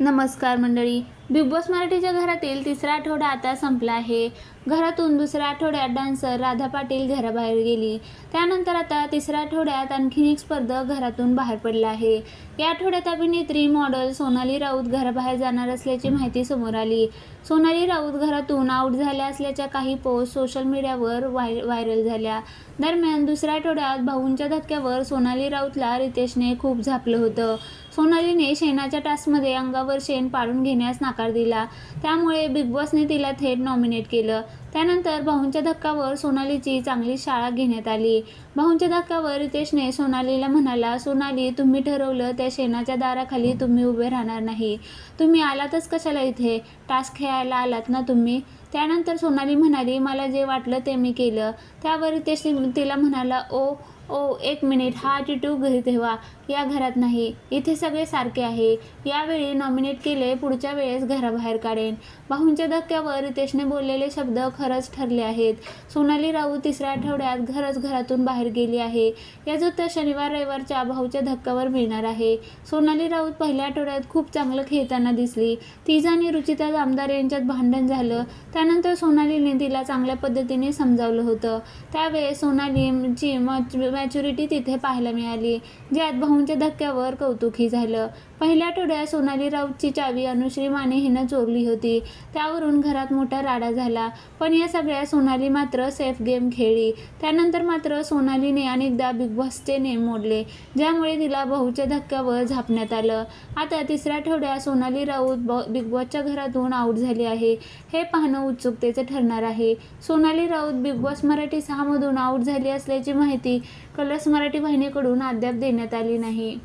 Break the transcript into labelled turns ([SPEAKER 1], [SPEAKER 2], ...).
[SPEAKER 1] नमस्कार मंडळी. Big boss मराठीच्या घरातील तिसरा आठवडा आता संपला आहे. घरातून दुसऱ्या आठवड्यात डान्सर राधा पाटील घराबाहेर गेली. त्यानंतर आता तिसऱ्या आठवड्यात आणखीन एक स्पर्धक घरातून बाहेर पडला आहे. या आठवड्यात अभिनेत्री मॉडेल सोनाली राऊत घराबाहेर जाणार असल्याची माहिती समोर आली. सोनाली राऊत घरातून आऊट झाल्या असल्याच्या काही पोस्ट सोशल मीडियावर व्हाय व्हायरल झाल्या. दरम्यान दुसऱ्या आठवड्यात भाऊंच्या धक्क्यावर सोनाली राऊतला रितेशने खूप झापलं होतं. सोनालीने शेणाच्या टास्कमध्ये अंगावर शेण पाडून घेण्यास नकार दिला. त्यामुळे बिग बॉसने तिला थेट नॉमिनेट केलं. त्यानंतर भाऊंच्या धक्कावर सोनालीची चांगली शाळा घेण्यात आली. भाऊंच्या धक्कावर रितेशने सोनालीला म्हणाला सोनाली तुम्ही ठरवलं त्या शेणाच्या दाराखाली तुम्ही उभे राहणार नाही. तुम्ही आलातच कशाला इथे? टास्क खेळायला आलात ना तुम्ही? त्यानंतर सोनाली म्हणाली मला जे वाटलं ते मी केलं. त्यावर रितेश तिला म्हणाला ओ ओ एक मिनिट हा ॲटिट्यूड घरी ठेवा. या घरात नाही इथे सगळे सारखे आहे. यावेळी नॉमिनेट केले पुढच्या वेळेस घराबाहेर काढेन. भाऊंच्या धक्क्यावर रितेशने बोललेले शब्द खरंच ठरले आहेत. सोनाली राऊत तिसऱ्या आठवड्यात घरच घरातून बाहेर गेली आहे. या जोत्या शनिवार रविवारच्या भाऊच्या धक्क्यावर मिळणार आहे. सोनाली राऊत पहिल्या आठवड्यात खूप चांगलं खेळताना दिसली. तिचं आणि रुचिता आमदार यांच्यात भांडण झालं. त्यानंतर सोनालीने तिला चांगल्या पद्धतीने समजावलं होतं. त्यावेळेस सोनालीची मॅच्युरिटी तिथे पाहायला मिळाली. ज्यात भाऊंच्या धक्क्यावर कौतुकही झालं. पहिल्या आठवड्यात सोनाली राऊतची चावी अनुश्री माने हिनं चोरली होती. त्यावरून घरात मोठा राडा झाला. पण या सगळ्या सोनाली मात्र सेफ गेम खेळली. त्यानंतर मात्र सोनालीने अनेकदा बिग बॉसचे नेम मोडले ज्यामुळे तिला बहुच्या धक्क्यावर झापण्यात आलं. आता तिसऱ्या आठवड्यात सोनाली राऊत ब बिग बॉसच्या घरातून आऊट झाली आहे. हे पाहणं उत्सुकतेचं ठरणार आहे. सोनाली राऊत बिग बॉस मराठी सहामधून आऊट झाली असल्याची माहिती कलर्स मराठी वाहिनीकडून अद्याप देण्यात आली नाही.